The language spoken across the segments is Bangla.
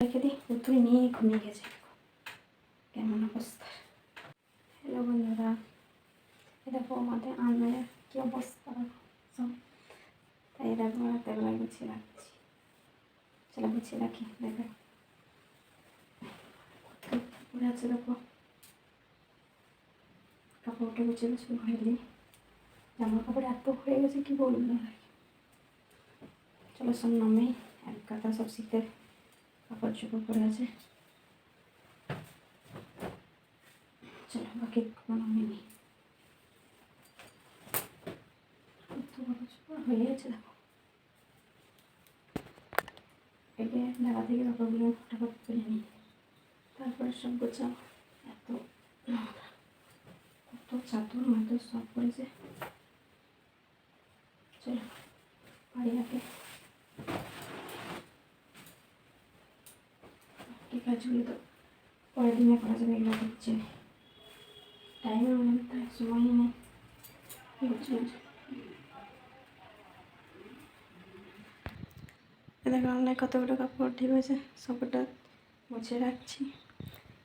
রেখে দিই নিয়ে ঘুমিয়ে গেছে কেমন অবস্থা? হ্যালো বন্ধুরা দেখো আমাদের আনমের কী অবস্থা তাই দেখো রাতেবেলা গুছিয়ে রাখছি। চলো গুছিয়ে রাখি, দেখো। পড়ে আছে দেখো। কাপড়টা গুছিয়ে গুছিয়ে ঘরে দিই। জামা কাপড় এত হয়ে গেছে, কি বলব? চলো সব নামে, এক কাতা সব শীতের কাপড় চোপড় পরে আছে। চলো, বাকি কত কাপড় হয়ে গেছে, দেখো। তুলে নিই। তারপরে সব এত কত চাদর সব পড়েছে। চলো, বাড়ি আগে বাকি কাজগুলো তো পরের দিনে করা যাবে, এগুলো টাইমও নেই। তাই নেই দেখো অনলাইন কতগুলো কাপড় ঠিক হয়েছে সবটা মুছে রাখছি।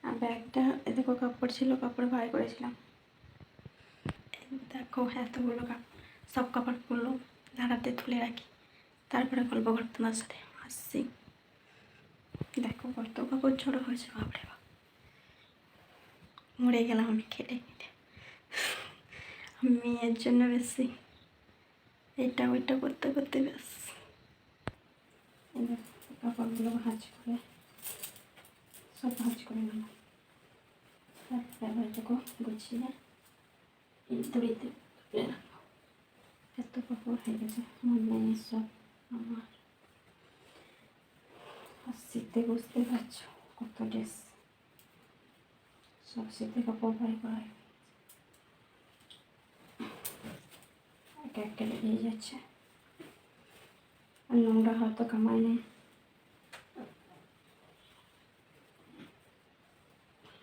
আর ব্যাগটা দেখো, কাপড় ছিল, কাপড় ভাই করেছিলাম। দেখো, এতগুলো কাপড় সব কাপড়গুলো দাঁড়াতে তুলে রাখি। তারপরে গল্প করতে তোমার সাথে। আসছি কাপড় ঝোড়ো হয়েছে, বাপরে বাপ। মরে গেলাম আমি খেটে খেটে। আমি মেয়ের জন্য বেশি এটা ওইটা করতে করতে বেশ। কাপড়গুলো ভাঁজ করে, সব ভাঁজ করে নিলাম। তারপরে আবার দেখো গুছিয়ে দড়িতে এত কাপড় হয়ে গেছে মেয়ের সব আমার। শীতে বুঝতে পারছ? কত ড্রেস সব শীতে কাপড় বাই করা হয়ে গেছে। একটা একটা বেরিয়ে যাচ্ছে আর নোংরা হয়তো কামাই নেই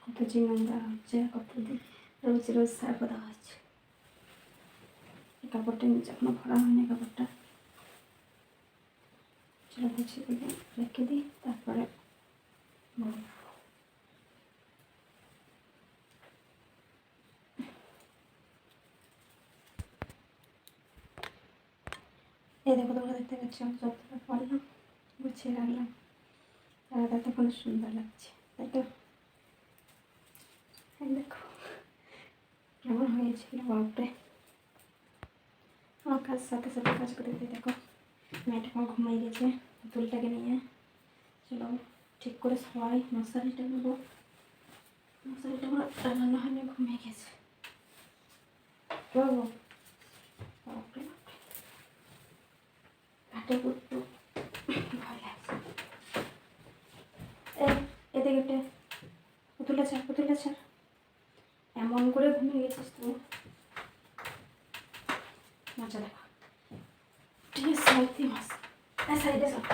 কত যে নোংরা হচ্ছে কত দিন রোজ রোজ সার্ফ দেওয়া হচ্ছে কাপড়টা নিচে এখনও ভরা হয়নি কাপড়টা চলো গুছিয়ে দিকে রেখে দিই তারপরে। এই দেখো তোমরা দেখতে পাচ্ছ যতটা পড়লাম গুছিয়ে রাখলাম। আর ততক্ষণ সুন্দর লাগছে, তাই তো? দেখো, কেমন হয়েছিল, বাপরে। আমার কাজ সাথে সাথে কাজ করে দিয়ে দেখো মেয়েটা আমার ঘুমাই গেছে পুতুলটাকে নিয়ে। চলো। ঠিক করে সবাই মশারিটা নেব। মশারিটা আমার টানানো হয়নি ঘুমিয়ে গেছে। ভয় লাগছে। ছাড় ছাড়। এমন করে ঘুমিয়ে গেছিস তুই মজা দেখা ঠিক আছে, সাইডে সাইডে সব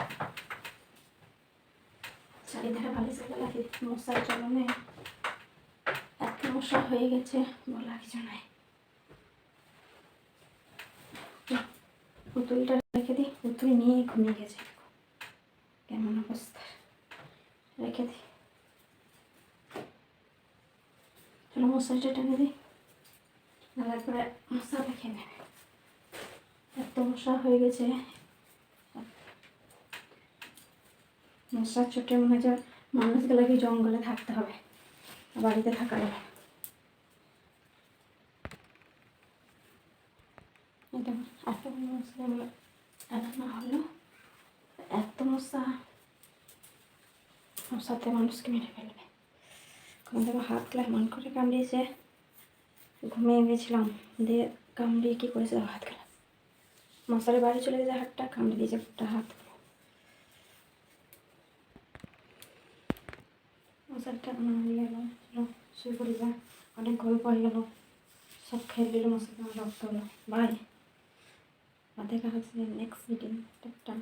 চারিধারে বালিশগুলো লাগে, মশার চলনে এত মশা হয়ে গেছে, বলা কিছু নাই। পুতুলটা রেখে দিই পুতুল নিয়ে ঘুমিয়ে গেছে। কেমন অবস্থা? রেখে দিই চলো মশারিটা টেনে দিই নালার পরে মশা দেখে নেবে। এত মশা হয়ে গেছে মশার চোটে মনে হচ্ছে মানুষগুলোকে জঙ্গলে থাকতে হবে বাড়িতে থাকা যাবে না। এত মশাগুলো টানানো হলো, এত মশা। মশাতে মানুষকে মেরে ফেলবে। দেখো হাতগুলো এমন করে কামড়িয়েছে। ঘুমিয়ে গেছিলাম দিয়ে কামড়িয়ে কী করেছে দেখো হাতগুলো মশারি বাড়ি চলে গেছে, হাতটা কামড়ে দিয়েছে হাত। মশারিটা হয়ে গেল চলো, শুয়ে পড়ে যা অনেক গল্প হয়ে গেল। সব খেয়ে দিল মশারি রক্ত হলো। বাই। দেখা হচ্ছে নেক্সট মিটিং টাটা।